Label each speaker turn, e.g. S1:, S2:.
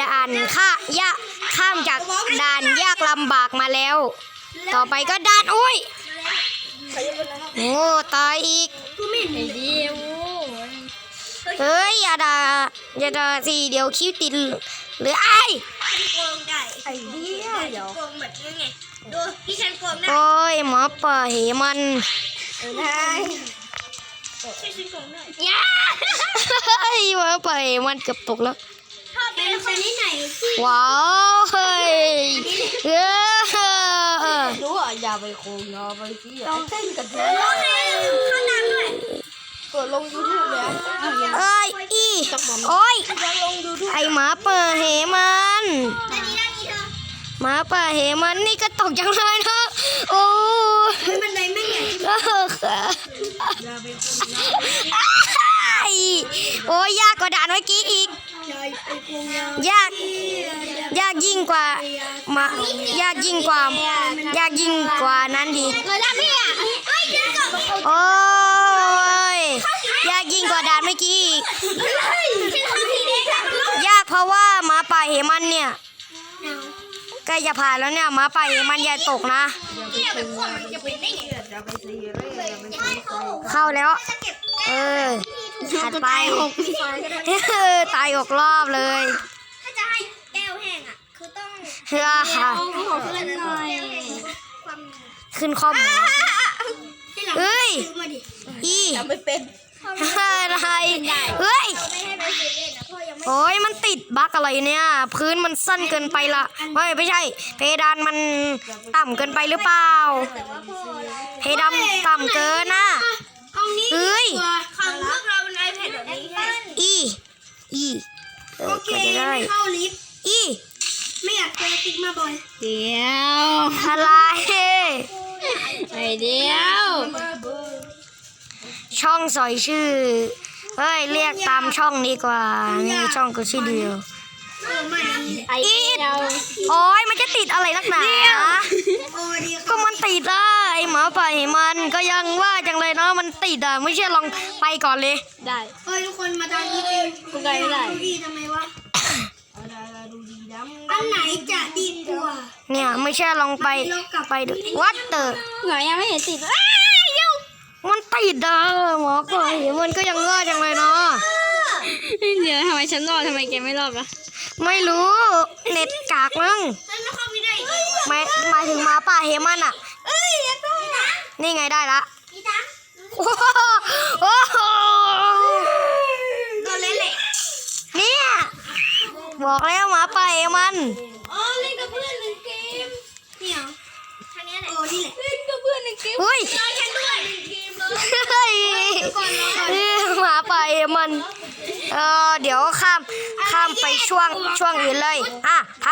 S1: ด่านข้ายากข้ามจากด่านยากลำบากมาแล้ว ต่อไปก็ด่านอุ้ยโอ้ตายอีก
S2: ไอ้เดียว
S1: เฮ้ยอย่าด่าอย่าด่าสิเดี๋ยวคิ้วติดหรือไอ้
S3: โกงได้ไอ้เดียวเดี๋ยวโกงแบบนี้ไงดูที่ฉันโกงได้
S1: โอ้ยหมอป่าเหมัน
S3: ใช่ฉันโกงได้
S1: ย่าเฮ้ยหมอป่าเหมันเกือบตกแล้ว
S3: ชอบเป็นชนิดไหนที่
S1: ว้าวเฮ้ยเออ
S2: รู้อะอย่าไปโคงอย่าไปขี้อะเต้นกับเธอ
S3: โอเคข้างหน้าด้วย
S2: กดลงยูทูบเลยอะ
S1: เอ้ยอีโอ้ย
S2: จะลงยูทูบ
S1: ไอหมาป่าเหมัน
S3: ด้านนี้ด้านนี้เธอ
S1: หมาป่าเหมันนี่ก็ตกจังเลยนะโอ้ย
S3: เฮ้ยบันไดไม่ใหญ่
S1: เออค่ะอ้ายโอ้ยยากกว่าด่านเมื่อกี้อีก
S3: ใหญ่ไอ้โกง ยา
S1: กยากยิ่งกว่ามายากยิ่งกว่ายากยิ่งกว่านั้นดีโอ้ยยากยิ่งกว่าด่านเมื่อกี้
S3: ยา
S1: กเพราะว่าหมาป่าเหมันเนี่ยใกล้จะผ่านแล้วเนี่ยหมาป่าเหมันอย่าตกนะ
S3: เข้า
S1: แล้ว
S3: เอ
S1: อ ถัดไปเออตายหกรอบเลย
S3: ถ้าจะให้แก้วแห้งอะคือต้อง
S1: เฮือค่ะ
S3: ขอเพื่อนหน่อยความ
S1: ขึ้นคอมเอ้ย
S3: ซื้อมาดิ
S1: อี
S2: อย่าไม่เป็น
S1: อะไรเฮ้ย
S3: ไม่ให้ไปซื้อเล่นนะพ่อยังไม่
S1: โอ้ยมันติดบั๊กอะไรเนี่ย พื้นมันสั้นเกินไปละไม่ไม่ใช่ เพดานมันต่ำเกินไปหรือเปล่า
S3: แต่ว่าพ่อเรา
S1: เพดานต่ำเกินนะ
S3: ห้องนี้
S1: เอ้ย อีอีเออ
S3: โอเค
S1: ก็จะได้
S3: ไม่เข้าลิฟต์
S1: อี
S3: ไม่อยากเจอติ๊กมาบ่อย
S2: เดียว
S1: อะไร
S2: ไอ้เดียว
S1: ช่องสอยชื่อ เฮ้ย เรียกตามช่องดีกว่า นี่ช่องก็ชื่อเดียว
S3: เออไม่นะ
S2: ไอ้เดียว
S1: โอ้ยมันจะติดอะไรนักหนา
S3: โอ้ดี
S1: ก็มันติดอะไอ หมาป่าเหมันก็ยังว่าจังเลยเนาะมันติดอะไม่เชื่อลองไปก่อนเลย
S2: ได้
S3: เฮ้ยทุกคนมาทางนี้เป็น
S2: กูไกลไม่ได้
S3: ดูดีทำไมวะอันไหนจะดีกว่า
S1: เนี่ยไม่เชื่อลองไปไปดูวัดเตอร์
S2: หน่อยยังไม่เห็นติด
S1: มันติดอะหมอป่าเหมันก็ยังว่าจังเลยเนาะ
S2: เดี๋ยวทำไมฉันรอดทำไมแกไม่รอดอะ
S1: ไม่รู้เน็ตกากมั้ง
S3: ฉันไม่เข้าไม่ได้อีกเลย
S1: หมายหมายถึงหมาป่าเหมันอะ
S3: เอ้ยอย่าต้อง นะ
S1: นี่ไงได้ละ
S3: พี่ตัง
S1: โอ้โหโอ้โห
S3: โดนเละเละ
S1: เนี่ยบอกแล้วหมาป่าเหมัน
S3: อ๋อเล่นกับเพื่อนในเกมนี่เหรอท่านี้แหละโอ้นี่แหละ
S2: เล่นกับเพื่อนในเกม
S1: เฮ้ย
S3: รอฉันด้วยเกมเลย
S1: เฮ้ยเออหมาป่าเหมันเออเดี๋ยวข้ามข้ามไปช่วงช่วงอื่นเลยอะ